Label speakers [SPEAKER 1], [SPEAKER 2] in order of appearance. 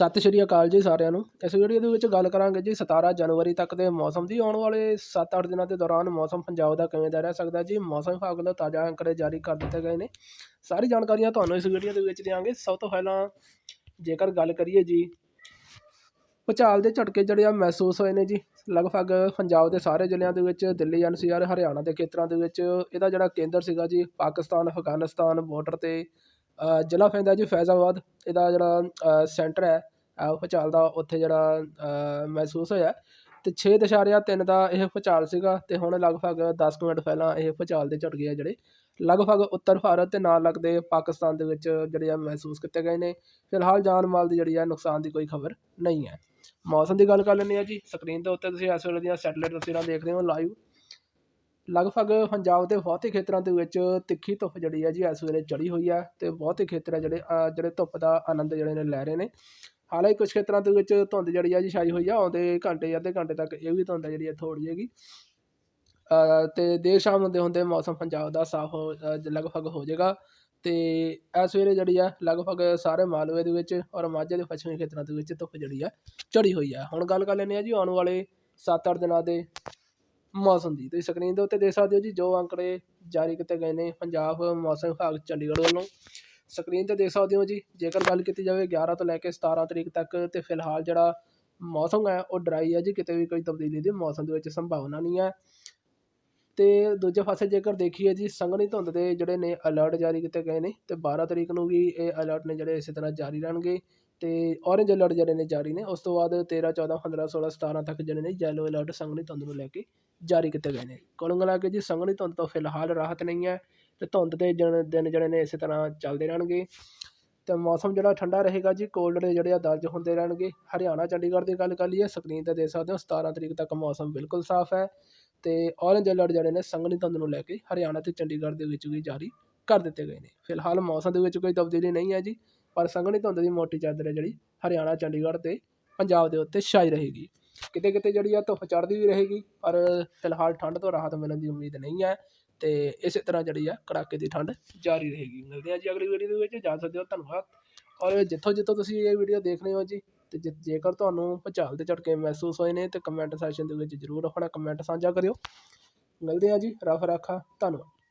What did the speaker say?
[SPEAKER 1] ਸਤਿ ਸ਼੍ਰੀ ਅਕਾਲ ਜੀ ਸਾਰਿਆਂ ਨੂੰ। ਇਸ ਵੀਡੀਓ ਦੇ ਵਿੱਚ ਗੱਲ ਕਰਾਂਗੇ ਜੀ 17 ਜਨਵਰੀ ਤੱਕ ਦੇ ਮੌਸਮ ਦੀ। ਆਉਣ ਵਾਲੇ 7-8 ਦਿਨਾਂ ਦੇ ਦੌਰਾਨ ਮੌਸਮ ਪੰਜਾਬ ਦਾ ਕਿਵੇਂ ਦਾ ਰਹਿ ਸਕਦਾ ਜੀ? ਮੌਸਮ ਵਿਭਾਗ ਵੱਲੋਂ ਤਾਜ਼ਾ ਅੰਕੜੇ ਜਾਰੀ ਕਰ ਦਿੱਤੇ ਗਏ ਨੇ। ਸਾਰੀ ਜਾਣਕਾਰੀਆਂ ਤੁਹਾਨੂੰ ਇਸ ਵੀਡੀਓ ਦੇ ਵਿੱਚ ਦਿਆਂਗੇ। ਸਭ ਤੋਂ ਪਹਿਲਾਂ ਜੇਕਰ ਗੱਲ ਕਰੀਏ ਜੀ, ਭੁਚਾਲ ਦੇ ਝਟਕੇ ਜਿਹੜੇ ਆ ਮਹਿਸੂਸ ਹੋਏ ਨੇ ਜੀ। ਲਗਭਗ ਪੰਜਾਬ ਦੇ ਸਾਰੇ ਜ਼ਿਲ੍ਹਿਆਂ ਦੇ ਵਿੱਚ, ਦਿੱਲੀ ਐਨਸੀਆਰ ਹਰਿਆਣਾ ਦੇ ਖੇਤਰਾਂ ਦੇ ਵਿੱਚ ਇਹਦਾ ਜਿਹੜਾ ਕੇਂਦਰ ਸੀਗਾ ਜੀ, ਪਾਕਿਸਤਾਨ, ਅਫਗਾਨਿਸਤਾਨ ਬਾਰਡਰ ਤੇ ਜ਼ਿਲ੍ਹਾ ਪੈਂਦਾ ਜੀ ਫੈਜ਼ਾਬਾਦ, ਇਹਦਾ ਜਿਹੜਾ ਸੈਂਟਰ ਹੈ ਭੂਚਾਲ ਦਾ ਉੱਥੇ ਜਿਹੜਾ ਮਹਿਸੂਸ ਹੋਇਆ। ਤੇ 6.3 ਦਾ ਇਹ ਭੂਚਾਲ ਸੀਗਾ ਅਤੇ ਹੁਣ ਲਗਭਗ ਦਸ ਕੁ ਮਿੰਟ ਪਹਿਲਾਂ ਇਹ ਭੂਚਾਲ ਦੇ ਝਟਕੇ ਆ ਜਿਹੜੇ। ਲਗਭਗ ਉੱਤਰ ਭਾਰਤ ਅਤੇ ਨਾਲ ਲੱਗਦੇ ਪਾਕਿਸਤਾਨ ਦੇ ਵਿੱਚ ਜਿਹੜੇ ਆ ਮਹਿਸੂਸ ਕੀਤੇ ਗਏ ਨੇ। ਫਿਲਹਾਲ ਜਾਨ ਮਾਲ ਦੀ ਜਿਹੜੀ ਆ ਨੁਕਸਾਨ ਦੀ ਕੋਈ ਖਬਰ ਨਹੀਂ ਹੈ। ਮੌਸਮ ਦੀ ਗੱਲ ਕਰ ਲੈਂਦੇ ਆ ਜੀ। ਸਕਰੀਨ ਦੇ ਉੱਤੇ ਤੁਸੀਂ ਇਸ ਵੇਲੇ ਦੀਆਂ ਸੈਟਲਾਈਟ ਤਸਵੀਰਾਂ ਦੇਖ ਰਹੇ ਹੋ ਲਾਈਵ ਲਗਭਗ ਪੰਜਾਬ ਦੇ ਬਹੁਤੇ ਖੇਤਰਾਂ ਦੇ ਵਿੱਚ ਤਿੱਖੀ ਧੁੱਪ ਜਿਹੜੀ ਹੈ ਜੀ ਇਸ ਵੇਲੇ ਚੜੀ ਹੋਈ ਹੈ ਤੇ ਬਹੁਤੇ ਖੇਤਰ ਹੈ ਜਿਹੜੇ ਜਿਹੜੇ ਧੁੱਪ ਦਾ ਆਨੰਦ ਜਿਹੜੇ ਨੇ ਲੈ ਰਹੇ ਨੇ। ਹਾਲਾਂਕਿ ਕੁਝ ਖੇਤਰਾਂ ਦੇ ਵਿੱਚ ਧੁੰਦ ਜਿਹੜੀ ਹੈ ਜੀ ਛਾਈ ਹੋਈ ਆ ਆਉਂਦੇ ਘੰਟੇ ਅੱਧੇ ਘੰਟੇ ਤੱਕ ਇਹ ਵੀ ਧੁੰਦ ਜਿਹੜੀ ਹੈ ਥੋੜੀ ਹੈਗੀ। ਅਹ, ਤੇ ਦੇਰ ਸ਼ਾਮ ਹੁੰਦੇ ਹੁੰਦੇ ਮੌਸਮ ਪੰਜਾਬ ਦਾ ਸਾਫ਼ ਹੋ ਲਗਭਗ ਹੋ ਜਾਏਗਾ। ਤੇ ਇਸ ਵੇਲੇ ਜਿਹੜੀ ਆ ਲਗਭਗ ਸਾਰੇ ਮਾਲਵੇ ਦੇ ਵਿੱਚ ਔਰ ਮਾਝੇ ਦੇ ਪੱਛਮੀ ਖੇਤਰਾਂ ਦੇ ਵਿੱਚ ਧੁੱਪ ਜਿਹੜੀ ਆ ਚੜੀ ਹੋਈ ਆ ਹੁਣ ਗੱਲ ਕਰ ਲੈਂਦੇ ਆ ਜੀ ਆਉਣ ਵਾਲੇ 7-8 ਦਿਨਾਂ ਦੇ ਮੌਸਮ ਦੀ। ਤੁਸੀਂ ਸਕਰੀਨ ਦੇ ਉੱਤੇ ਦੇਖ ਸਕਦੇ ਹੋ ਜੀ, ਜੋ ਅੰਕੜੇ ਜਾਰੀ ਕੀਤੇ ਗਏ ਨੇ ਪੰਜਾਬ ਮੌਸਮ ਵਿਭਾਗ ਚੰਡੀਗੜ੍ਹ ਵੱਲੋਂ। ਸਕਰੀਨ ਤੇ ਦੇਖ ਸਕਦੇ ਹੋ ਜੀ, ਜੇਕਰ ਗੱਲ ਕੀਤੀ ਜਾਵੇ 11 ਤੋਂ ਲੈ ਕੇ 17 ਤਰੀਕ ਤੱਕ ਤੇ ਫਿਲਹਾਲ ਜਿਹੜਾ ਮੌਸਮ ਹੈ, ਉਹ ਡਰਾਈ ਹੈ ਜੀ, ਕਿਤੇ ਵੀ ਕੋਈ ਤਬਦੀਲੀ ਦੀ ਮੌਸਮ ਦੇ ਵਿੱਚ ਸੰਭਾਵਨਾ ਨਹੀਂ ਹੈ। ਤੇ ਦੂਜੇ ਪਾਸੇ ਜੇਕਰ ਦੇਖੀਏ ਜੀ, ਸੰਘਣੀ ਧੁੰਦ ਦੇ ਜਿਹੜੇ ਨੇ ਅਲਰਟ ਜਾਰੀ ਕੀਤੇ ਗਏ ਨੇ ਤੇ 12 ਤਰੀਕ ਨੂੰ ਵੀ ਇਹ ਅਲਰਟ ਨੇ ਜਿਹੜੇ ਇਸੇ ਤਰ੍ਹਾਂ ਜਾਰੀ ਰਹਿਣਗੇ। ਅਤੇ ਔਰੇਂਜ ਅਲਰਟ ਜਿਹੜੇ ਨੇ ਜਾਰੀ ਨੇ, ਉਸ ਤੋਂ ਬਾਅਦ 13 14 15 16 17 ਤੱਕ ਜਿਹੜੇ ਨੇ ਯੈਲੋ ਅਲਰਟ ਸੰਘਣੀ ਧੁੰਦ ਨੂੰ ਲੈ ਕੇ ਜਾਰੀ ਕੀਤੇ ਗਏ ਨੇ। ਕੁੱਲ ਮਿਲਾ ਕੇ ਜੀ ਸੰਘਣੀ ਧੁੰਦ ਤੋਂ ਫਿਲਹਾਲ ਰਾਹਤ ਨਹੀਂ ਹੈ ਅਤੇ ਧੁੰਦ ਦੇ ਦਿਨ ਦਿਨ ਜਿਹੜੇ ਨੇ ਇਸੇ ਤਰ੍ਹਾਂ ਚੱਲਦੇ ਰਹਿਣਗੇ। ਅਤੇ ਮੌਸਮ ਜਿਹੜਾ ਠੰਡਾ ਰਹੇਗਾ ਜੀ ਕੋਲਡ ਦੇ ਜਿਹੜੇ ਆ ਦਰਜ ਹੁੰਦੇ ਰਹਿਣਗੇ। ਹਰਿਆਣਾ, ਚੰਡੀਗੜ੍ਹ ਦੀ ਗੱਲ ਕਰ ਲਈਏ, ਸਕਰੀਨ ਤੇ ਦੇਖ ਸਕਦੇ ਹੋ 17 ਤਰੀਕ ਤੱਕ ਮੌਸਮ ਬਿਲਕੁਲ ਸਾਫ਼ ਹੈ ਅਤੇ ਔਰੇਂਜ ਅਲਰਟ ਜਿਹੜੇ ਨੇ ਸੰਘਣੀ ਧੁੰਦ ਨੂੰ ਲੈ ਕੇ ਹਰਿਆਣਾ ਅਤੇ ਚੰਡੀਗੜ੍ਹ ਦੇ ਵਿੱਚ ਵੀ ਜਾਰੀ ਕਰ ਦਿੱਤੇ ਗਏ ਨੇ। ਫਿਲਹਾਲ ਮੌਸਮ ਦੇ ਵਿੱਚ ਕੋਈ ਤਬਦੀਲੀ ਨਹੀਂ ਹੈ ਜੀ। ਪਰ ਸੰਘਣੀ ਧੁੰਦ ਦੀ ਮੋਟੀ ਚਾਦਰ ਹੈ ਜਿਹੜੀ ਹਰਿਆਣਾ, ਚੰਡੀਗੜ੍ਹ ਅਤੇ ਪੰਜਾਬ ਦੇ ਉੱਤੇ ਛਾਈ ਰਹੇਗੀ। ਕਿਤੇ ਕਿਤੇ ਜਿਹੜੀ ਆ ਧੁੱਪ ਚੜ੍ਹਦੀ ਵੀ ਰਹੇਗੀ, ਪਰ ਫਿਲਹਾਲ ਠੰਡ ਤੋਂ ਰਾਹਤ ਮਿਲਣ ਦੀ ਉਮੀਦ ਨਹੀਂ ਹੈ ਅਤੇ ਇਸੇ ਤਰ੍ਹਾਂ ਜਿਹੜੀ ਆ ਕੜਾਕੇ ਦੀ ਠੰਡ ਜਾਰੀ ਰਹੇਗੀ। ਮਿਲਦੇ ਹਾਂ ਜੀ ਅਗਲੀ ਵੀਡੀਓ ਦੇ ਵਿੱਚ, ਜਾ ਸਕਦੇ ਹੋ, ਧੰਨਵਾਦ। ਔਰ ਜਿੱਥੋਂ ਜਿੱਥੋਂ ਤੁਸੀਂ ਇਹ ਵੀਡੀਓ ਦੇਖ ਰਹੇ ਹੋ ਜੀ, ਤੇ ਜੇ- ਜੇਕਰ ਤੁਹਾਨੂੰ ਭੁਚਾਲ ਦੇ ਝਟਕੇ ਮਹਿਸੂਸ ਹੋਏ ਨੇ, ਤੇ ਕਮੈਂਟ ਸੈਸ਼ਨ ਦੇ ਵਿੱਚ ਜਰੂਰ ਆਪਣਾ ਕਮੈਂਟ ਸਾਂਝਾ ਕਰਿਓ। ਮਿਲਦੇ ਹਾਂ ਜੀ ਰਫ ਰਾਖਾ ਧੰਨਵਾਦ।